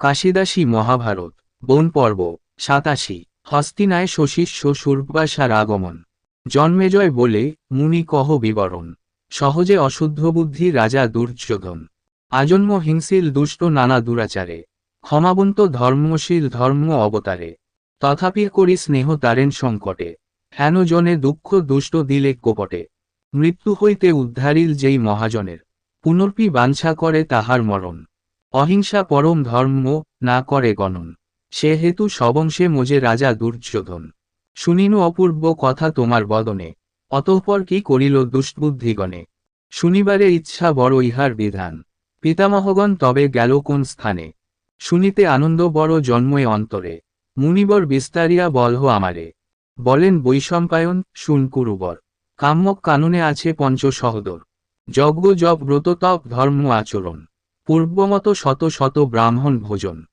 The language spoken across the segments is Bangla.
কাশিদাসী মহাভারত, বন পর্ব, সাতাশি, হস্তিনায় শশিষ্য সুরবাসার আগমন। জন্মেজয় বলে মুনি কহ বিবরণ। সহজে অশুদ্ধ বুদ্ধি রাজা দুর্যোধন। আজন্ম হিংসিল দুষ্ট নানা দুরাচারে। ক্ষমাবন্ত ধর্মশীল ধর্ম অবতারে। তথাপি করি স্নেহ তারেন সংকটে। হেন জনে দুঃখ দুষ্ট দিলে কোপটে। মৃত্যু হইতে উদ্ধারিল যেই মহাজনের। পুনর্পি বাঞ্ছা করে তাহার মরণ। অহিংসা পরম ধর্ম না করে গণন। সে হেতু সবংশে মোজে রাজা দুর্যোধন। শুনিনু অপূর্ব কথা তোমার বদনে, অতঃপর কি করিল দুষ্টবুদ্ধিগণে? শুনিবারে ইচ্ছা বড় ইহার বিধান। পিতামহগণ তবে গেল কোন স্থানে? শুনিতে আনন্দ বড় জন্মে অন্তরে। মুনিবর বিস্তারিয়া বলহ আমারে। বলেন বৈশম্পায়ন, শুন কুরুবর। কাম্যক কাননে আছে পঞ্চ সহদর যজ্ঞ জপ ব্রত তপ ধর্ম আচরণ। পূর্বমত শত শত ব্রাহ্মণ ভোজন।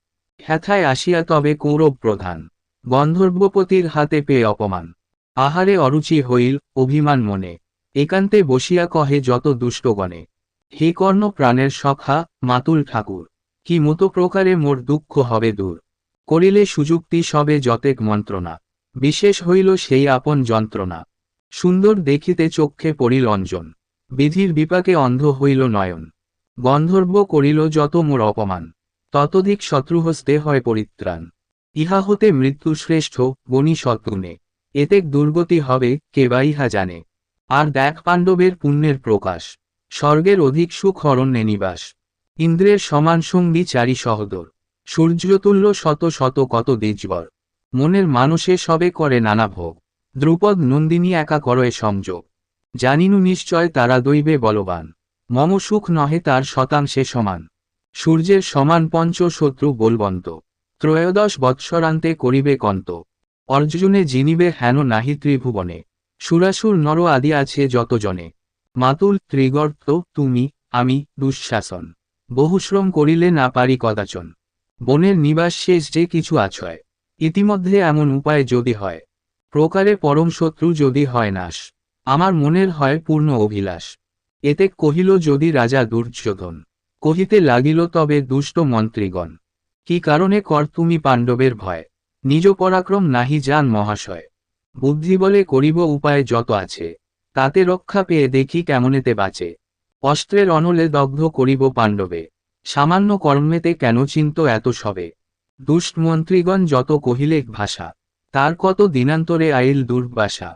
হ্যাথায় আসিয়া তবে কৌরব প্রধান। গন্ধর্বপতির হাতে পেয়ে অপমান। আহারে অরুচি হইল, অভিমান মনে। একান্তে বসিয়া কহে যত দুষ্টগণে। হে কর্ণ প্রাণের সখা, মাতুল ঠাকুর, কি মতো প্রকারে মোর দুঃখ হবে দূর। করিলে সুযুক্তি সবে যতেক মন্ত্রণা। বিশেষ হইল সেই আপন যন্ত্রণা। সুন্দর দেখিতে চক্ষে পড়িল অঞ্জন। বিধির বিপাকে অন্ধ হইল নয়ন। গন্ধর্ব করিল, যত মোর অপমান, ততধিক শত্রুহস্তে হয় পরিত্রাণ। ইহা হতে মৃত্যু শ্রেষ্ঠ গণি শত্রুনে এতেক দুর্গতি হবে, কে বা ইহা জানে। আর দেখ পাণ্ডবের পুণ্যের প্রকাশ, স্বর্গের অধিক সুখ অরণ্যে নিবাস। ইন্দ্রের সমান সঙ্গী চারি সহদর, সূর্যতুল্য শত শত কত দ্বিজবর। মনের মানুষে সবে করে নানা ভোগ, দ্রুপদ নন্দিনী একা করয়ে সংযোগ। জানিনু নিশ্চয় তারা দৈবে বলবান। মম সুখ নহে তার শতাংশে সমান। সূর্যের সমান পঞ্চ শত্রু বলবন্ত। ত্রয়োদশ বৎসরান্তে করিবে কন্ত। অর্জুনে জিনিবে হেন নাহি ত্রিভুবনে। সুরাসুর নর আদি আছে যত জনে মাতুল, ত্রিগর্ত, তুমি, আমি, দুঃশাসন। বহুশ্রম করিলে না পারি কদাচন। বনের নিবাস শেষ যে কিছু আছয়। ইতিমধ্যে এমন উপায় যদি হয়। প্রকারে পরম শত্রু যদি হয় নাশ। আমার মনের হয় পূর্ণ অভিলাষ। এতে কহিল, যদি রাজা দুর্যোধন কহিতে লাগিল, তবে দুষ্ট মন্ত্রীগণ, কি কারণে কর তুমি পাণ্ডবের ভয়? নিজ পরাক্রম নাহি যান মহাশয়। বুদ্ধি বলে করিব উপায় যত আছে, তাতে রক্ষা পেয়ে দেখি কেমনেতে বাঁচে। অস্ত্রের অনলে দগ্ধ করিব পাণ্ডবে। সামান্য কর্মেতে কেন চিন্ত এত সবে? দুষ্ট মন্ত্রীগণ যত কহিলেক ভাষা, তার কত দিনান্তরে আইল দুর্বাসা।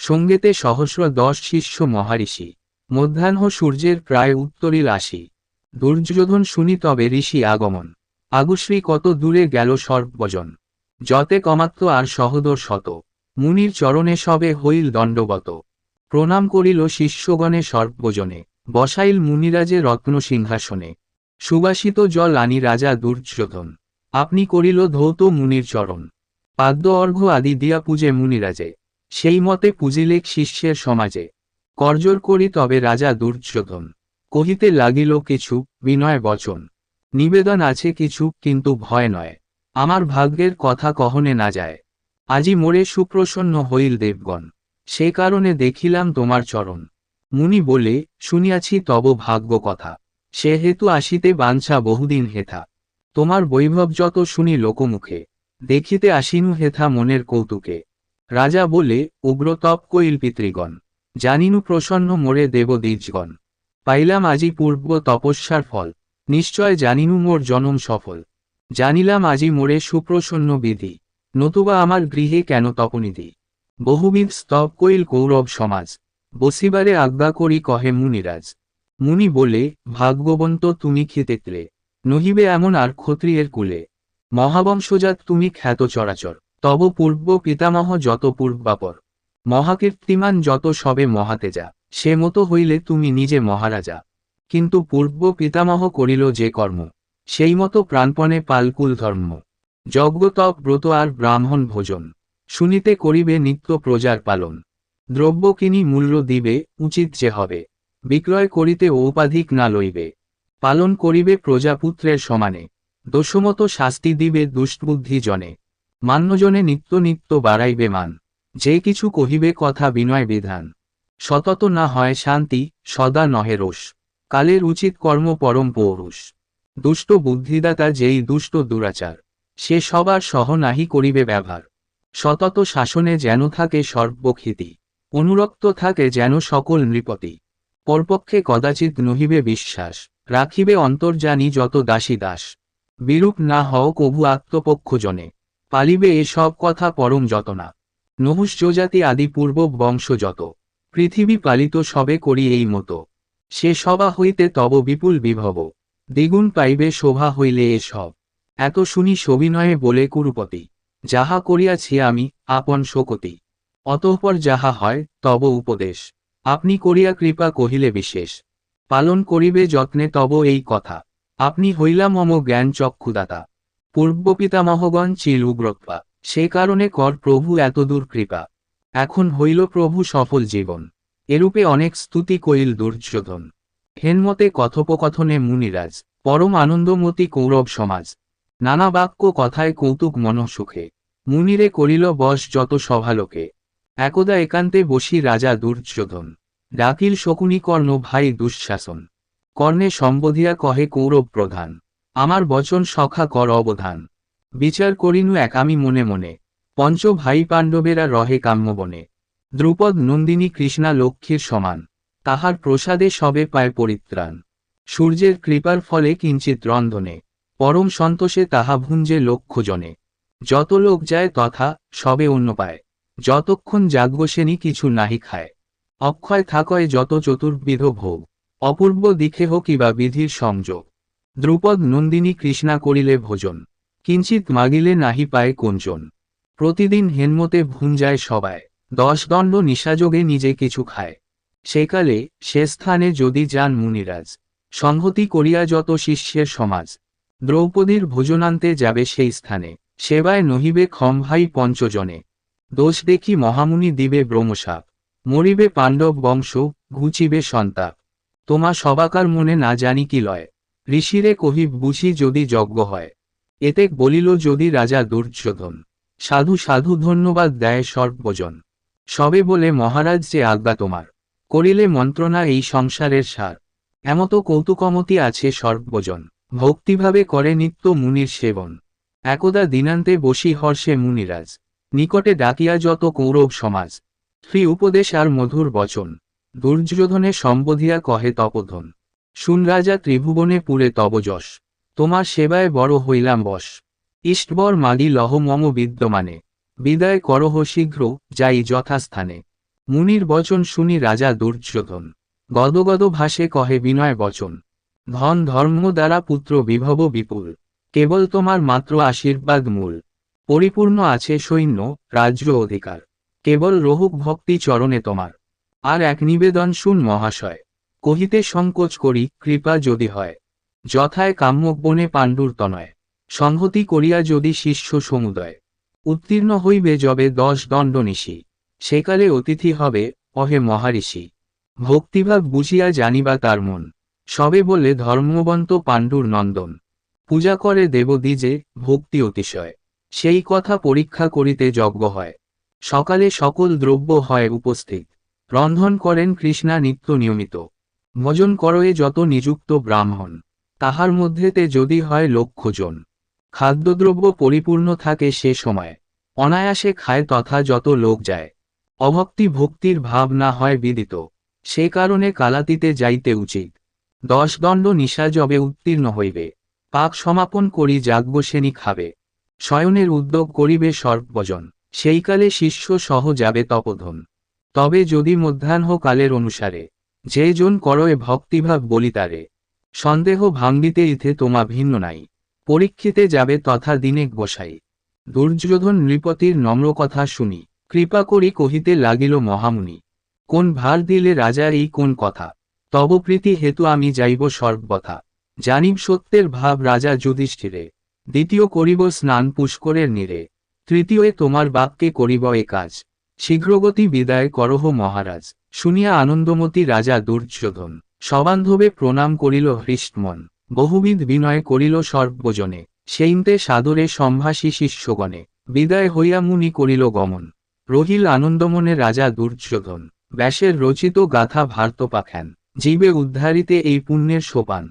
সঙ্গেতে সহস্র দশ শিষ্য মহারিষি মধ্যাহ্ন সূর্যের প্রায় উত্তরিল আসি দুর্যোধন শুনি তবে ঋষি আগমন। আগুশ্রী কত দূরে গেল সর্বজন। যতে কমাত্ম আর সহদর শত। মুনির চরণে সবে হইল দণ্ডগত প্রণাম করিল শিষ্যগণে সর্বজনে। বসাইল মুনিরাজে রত্ন সিংহাসনে। সুবাসিত জল আনি রাজা দুর্যোধন। আপনি করিল ধৌত মুনির চরণ। পাদ্য অর্ঘ্য আদি দিয়া পূজে মুনিরাজে সেই মতে পুজিলেক শিষ্যের সমাজে। করজোর করি তবে রাজা দুর্যোধন। কহিতে লাগিল কিছু, বিনয় বচন। নিবেদন আছে কিছু, কিন্তু ভয় নয়। আমার ভাগ্যের কথা কহনে না যায়। আজি মোরে সুপ্রসন্ন হইল দেবগণ। সে কারণে দেখিলাম তোমার চরণ। মুনি বলে, শুনিয়াছি তব ভাগ্য কথা। সে হেতু আসিতে বাঞ্ছা বহুদিন হেথা। তোমার বৈভব যত শুনি লোকমুখে। দেখিতে আসিনু হেথা মনের কৌতুকে। রাজা বলে, উগ্রতপ কইল পিতৃগণ। জানিনু প্রসন্ন মোরে দেব দ্বিজগণ পাইলাম আজি পূর্ব তপস্যার ফল। নিশ্চয় জানিনু মোর জনম সফল। জানিলাম আজি মোরে সুপ্রসন্ন বিধি। নতুবা আমার গৃহে কেন তপনিধি? বহুবিধ স্তব কইল কৌরব সমাজ। বসিবারে আজ্ঞা করি কহে মুনিরাজ। মুনি বলে, ভাগ্যবন্ত তুমি খেতেত্রে নহিবে এমন আর ক্ষত্রিয়ের কুলে। মহাবংশজাত তুমি খ্যাত চরাচর। তব পূর্ব পিতামহ যত পূর্বাপর। মহাকীর্তিমান যত সবে মহাতেজা, সে মতো হইলে তুমি নিজে মহারাজা। কিন্তু পূর্ব পিতামহ করিল যে কর্ম, সেই মতো প্রাণপণে পালকুল ধর্ম। যজ্ঞতপ ব্রত আর ব্রাহ্মণ ভোজন, শুনিতে করিবে নিত্য প্রজার পালন। দ্রব্য কিনি মূল্য দিবে, উচিত যে হবে। বিক্রয় করিতে ঔপাধিক না লইবে। পালন করিবে প্রজাপুত্রের সমানে। দোষমতো শাস্তি দিবে দুষ্টবুদ্ধি জনে। মান্যজনে নিত্য নিত্য বাড়াইবে মান। যে কিছু কহিবে কথা বিনয় বিধান। সতত না হয় শান্তি, সদা নহে রোষ। কালের উচিত কর্ম পরম পৌরুষ। দুষ্ট বুদ্ধিদাতা যেই দুষ্ট দুরাচার, সে সবার সহ নাহি করিবে ব্যবহার। সতত শাসনে যেন থাকে সর্বক্ষিতি, অনুরক্ত থাকে যেন সকল নৃপতি। পরপক্ষে কদাচিৎ নহিবে বিশ্বাস, রাখিবে অন্তর্জানি যত দাসী দাস। বিরূপ না হও কভু আত্মপক্ষজনে, পালিবে এসব কথা পরম যতনা। নহুষ যোজাতি আদি পূর্ব বংশ যত। পৃথিবী পালিত সবে করি এই মতো। সে সবা হইতে তব বিপুল বিভব। দ্বিগুণ পাইবে শোভা হইলে এসব এত শুনি সবিনয়ে বলে কুরুপতি, যাহা করিয়াছি আমি, আপন শোকতি। অতঃপর যাহা হয়, তব উপদেশ। আপনি করিয়া কৃপা কহিলে বিশেষ। পালন করিবে যত্নে তব এই কথা। আপনি হইলা মম জ্ঞান চক্ষুদাতা পূর্ব পিতামহগণ চিল উগ্রত্বা। সে কারণে কর প্রভু এতদূর কৃপা। এখন হইল প্রভু সফল জীবন। এরূপে অনেক স্তুতি কইল দুর্যোধন। হেনমতে কথোপকথনে মুনিরাজ, পরম আনন্দমতী কৌরব সমাজ। নানা বাক্য কথায় কৌতুক মনসুখে মুনিরে করিল বশ যত সভালোকে। একদা একান্তে বসি রাজা দুর্যোধন। ডাকিল শকুনি কর্ণ ভাই দুঃশাসন। কর্ণে সম্বোধিয়া কহে কৌরব প্রধান, আমার বচন সখা কর অবধান। বিচার করিনু এক আমি মনে মনে। পঞ্চ ভাই পাণ্ডবেরা রহে কাম্যবনে। দ্রুপদ নন্দিনী কৃষ্ণা লক্ষ্মীর সমান। তাহার প্রসাদে সবে পায় পরিত্রাণ। সূর্যের কৃপার ফলে কিঞ্চিত রন্ধনে। পরম সন্তোষে তাহা ভুঞ্জে লক্ষ্যজনে। যত লোক যায় তথা সবে অন্য পায়। যতক্ষণ জাগ্যসেনী কিছু নাহি খায়। অক্ষয় থাকয় যত চতুর্বিধ ভোগ। অপূর্ব দিখেহ কিবা বিধির সংযোগ। দ্রুপদ নন্দিনী কৃষ্ণা করিলে ভোজন। কিঞ্চিত মাগিলে নাহি পায় কোঞ্চন প্রতিদিন হেনমতে ভুঞ্জায় সবাই। দশ দণ্ড নিশাযোগে নিজে কিছু খায়। সেকালে সে স্থানে যদি যান মুনিরাজ। সংহতি করিয়া যত শিষ্যের সমাজ। দ্রৌপদীর ভোজনান্তে যাবে সেই স্থানে। সেবায় নহিবে ক্ষমভাই পঞ্চজনে। দোষ দেখি মহামুনি দিবে ব্রহ্মসাপ। মরিবে পাণ্ডব বংশ, ঘুচিবে সন্তাপ। তোমা সবাকার মনে না জানি কি লয়। ঋষিরে কহিব বুঝি যদি যজ্ঞ হয়। এতেক বলিল, যদি রাজা দুর্যোধন, সাধু সাধু ধন্যবাদ দেয় সর্বজন। সবে বলে, মহারাজ, যে আজ্ঞা তোমার। করিলে মন্ত্রণা এই সংসারের সার। এমত কৌতুকমতি আছে সর্বজন। ভক্তিভাবে করে নিত্য মুনির সেবন। একদা দিনান্তে বসি হর্ষে মুনিরাজ। নিকটে ডাকিয়া যত কৌরব সমাজ। শ্রী উপদেশ আর মধুর বচন। দুর্যোধনে সম্বোধিয়া কহে তপধন। শুন রাজা, ত্রিভুবনে পুরে তব যশ। তোমার সেবায় বড় হইলাম বশ। ইষ্টবর মাগি লহ মম বিদ্যমানে। বিদায় করহ শীঘ্র, যাই যথাস্থানে। মুনির বচন শুনি রাজা দুর্যোধন। গদগদ ভাষে কহে বিনয় বচন। ধন ধর্ম দ্বারা পুত্র বিভব বিপুল। কেবল তোমার মাত্র আশীর্বাদ মূল। পরিপূর্ণ আছে সৈন্য, রাজ্য অধিকার। কেবল রহুক ভক্তি চরণে তোমার। আর এক নিবেদন শুন মহাশয়। কহিতে সংকোচ করি, কৃপা যদি হয়। যথায় কাম্যক বনে পাণ্ডুর তনয়। সংহতি করিয়া যদি শিষ্য সমুদয়। উত্তীর্ণ হইবে যবে দশ দণ্ড নিশি সেকালে অতিথি হবে, অহে মহারিষি। ভক্তিভাব বুঝিয়া জানিবা তার মন। সবে বলে ধর্মবন্ত পাণ্ডুর নন্দন। পূজা করে দেবদি যে, ভক্তি অতিশয়। সেই কথা পরীক্ষা করিতে যজ্ঞ হয়। সকালে সকল দ্রব্য হয় উপস্থিত। রন্ধন করেন কৃষ্ণা নিত্য নিয়মিত। ভজন করয়ে যত নিযুক্ত ব্রাহ্মণ। তাহার মধ্যেতে যদি হয় লক্ষজন খাদ্যদ্রব্য পরিপূর্ণ থাকে সে সময়। অনায়াসে খায় তথা যত লোক যায়। অভক্তি ভক্তির ভাব না হয় বিদিত। সে কারণে কালাতিতে যাইতে উচিত। দশ দণ্ড নিশা জবে উত্তীর্ণ হইবে। পাক সমাপন করি যাজ্ঞসেনী খাবে। শয়নের উদ্যোগ করিবে সর্বজন। সেইকালে শিষ্য সহ যাবে তপধন। তবে যদি মধ্যাহ্ন কালের অনুসারে, যে জন করয়ে ভক্তিভাব বলিতারে সন্দেহ ভাঙ্গিতে ইথে তোমা ভিন্ন নাই। পরীক্ষিতে যাবে তথা দিনেক বসাই। দুর্যোধন নৃপতির নম্র কথা শুনি। কৃপা করি কহিতে লাগিল মহামুনি, কোন ভার দিলে রাজার এই কোন কথা? তব প্রীতি হেতু আমি যাইব সর্বথা। জানিব সত্যের ভাব রাজা যুধিষ্ঠিরে। দ্বিতীয় করিব স্নান পুষ্করের নীরে। তৃতীয় তোমার বাক্যে করিব এ কাজ। শীঘ্রগতি বিদায় করহ মহারাজ। শুনিয়া আনন্দমতী রাজা দুর্যোধন। সবান্ধবে প্রণাম করিল হৃষ্টমন। বহুবিধ বিনয় করিল সর্বজনে। সেইমতে সাদরে সম্ভাষী শিষ্যগণে। বিদায় হইয়া মুনি করিল গমন। রহিল আনন্দমনে রাজা দুর্যোধন। ব্যাসের রচিত গাথা ভারত পাখেন জীবে উদ্ধারিতে এই পুণ্যের সোপান।